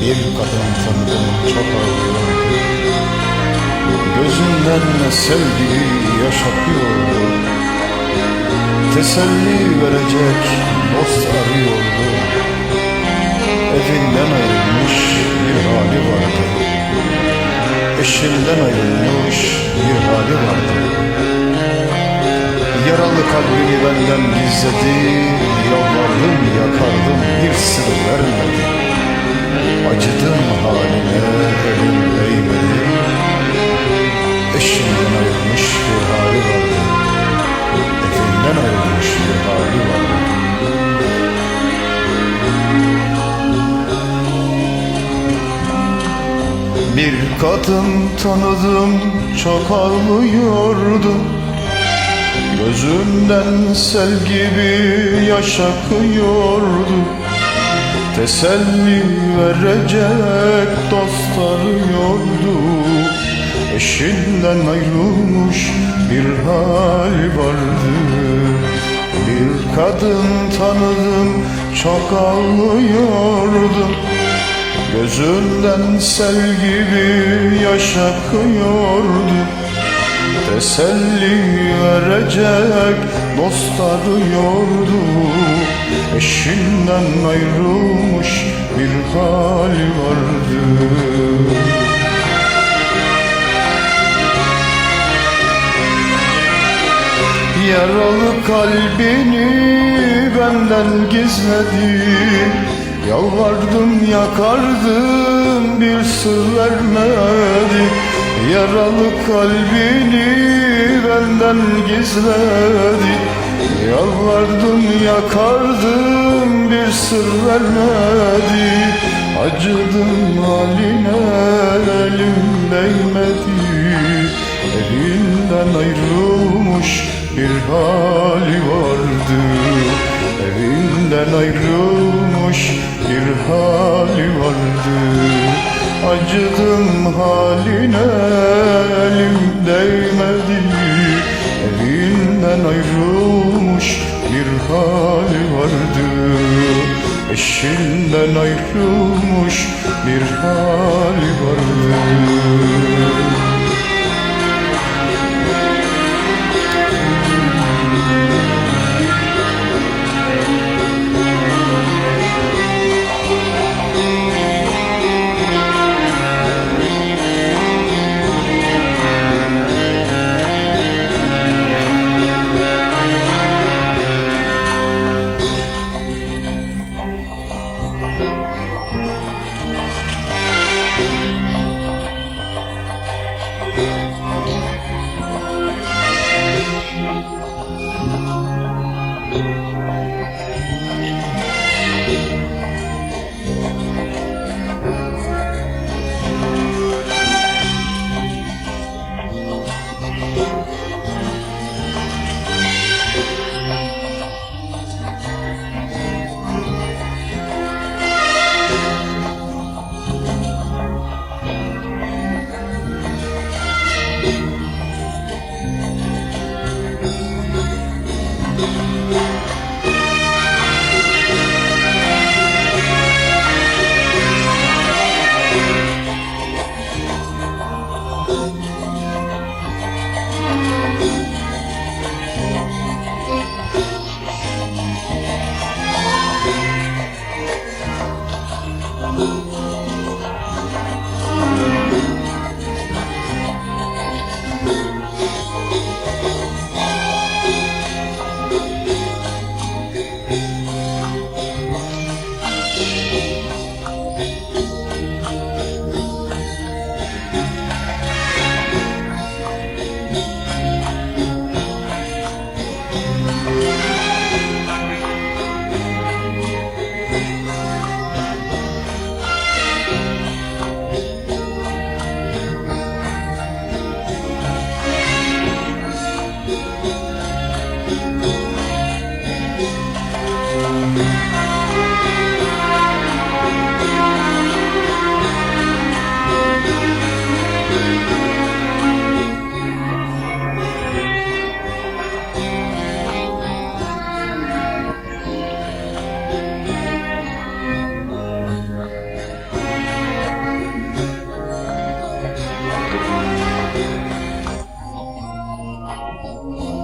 Bir kadın tanıdım çok ağlıyordu Gözünden sevgiyi yaşatıyordu. Teselli verecek dost arıyordu. Evinden ayrılmış bir hali vardı. Eşinden ayrılmış bir hali vardı. Yaralı kalbini benden gizledi Yalvardım Bir kadın tanıdım çok ağlıyordu. Gözünden sel gibi yaş akıyordu. Teselli verecek dost arıyordu. Eşinden ayrılmış bir hal vardı. Bir kadın tanıdım çok ağlıyordu Gözünden sel gibi yaş akıyordu Teselli verecek dost arıyordu. Eşinden ayrılmış bir hali vardı. Yaralı kalbini benden gizledi Yalvardım yakardım bir sır vermedi. Yaralı kalbini benden gizledi. Yalvardım yakardım bir sır vermedi. Acıdım haline elim değmedi. Elinden ayrılmış bir hali vardı. Evinden ayrılmış bir hali vardı. Acıdım haline elim değmedi. Evinden ayrılmış bir hali vardı. Eşinden ayrılmış bir hali vardı Oh.